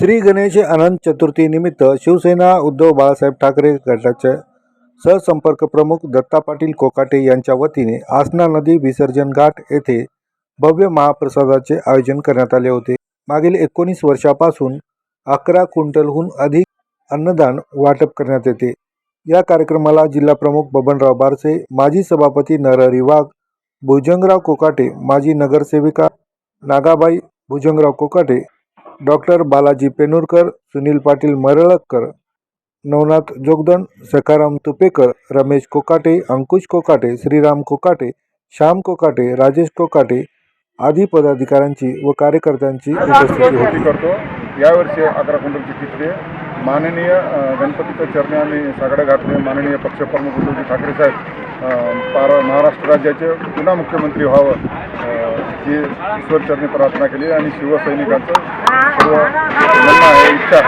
श्री गणेश अनंत चतुर्थी निमित्त शिवसेना उद्धव बाळासाहेब ठाकरे गटाचे सहसंपर्क प्रमुख दत्ता पाटील कोकाटे यांच्या वतीने आसना नदी विसर्जन घाट येथे भव्य महाप्रसादाचे आयोजन करण्यात आले होते. मागील एकोणीस वर्षापासून अकरा क्विंटलहून अधिक अन्नदान वाटप करण्यात येते. या कार्यक्रमाला जिल्हा प्रमुख बबनराव बारसे माजी सभापती नरहरी वाघ भुजंगराव कोकाटे माजी नगरसेविका नागाबाई भुजंगराव कोकाटे डॉक्टर बालाजी पेनुरकर सुनील पाटील मरळकर नवनाथ जोगदंड सखाराम तुपेकर रमेश कोकाटे अंकुश कोकाटे श्रीराम कोकाटे श्याम कोकाटे राजेश कोकाटे आदी पदाधिकाऱ्यांची व कार्यकर्त्यांची उपस्थिती होती. करतो. यावर्षी अकरा क्विंटलची खिचडी माननीय गणपतीच्या चरणी आम्ही सगळं घातले. माननीय पक्षप्रमुख उद्धवजी ठाकरे साहेब पार महाराष्ट्र राज्याचे पुन्हा मुख्यमंत्री व्हावं ही ईश्वरचरणी प्रार्थना केली आणि शिवसैनिकांचं सर्व आहे इच्छा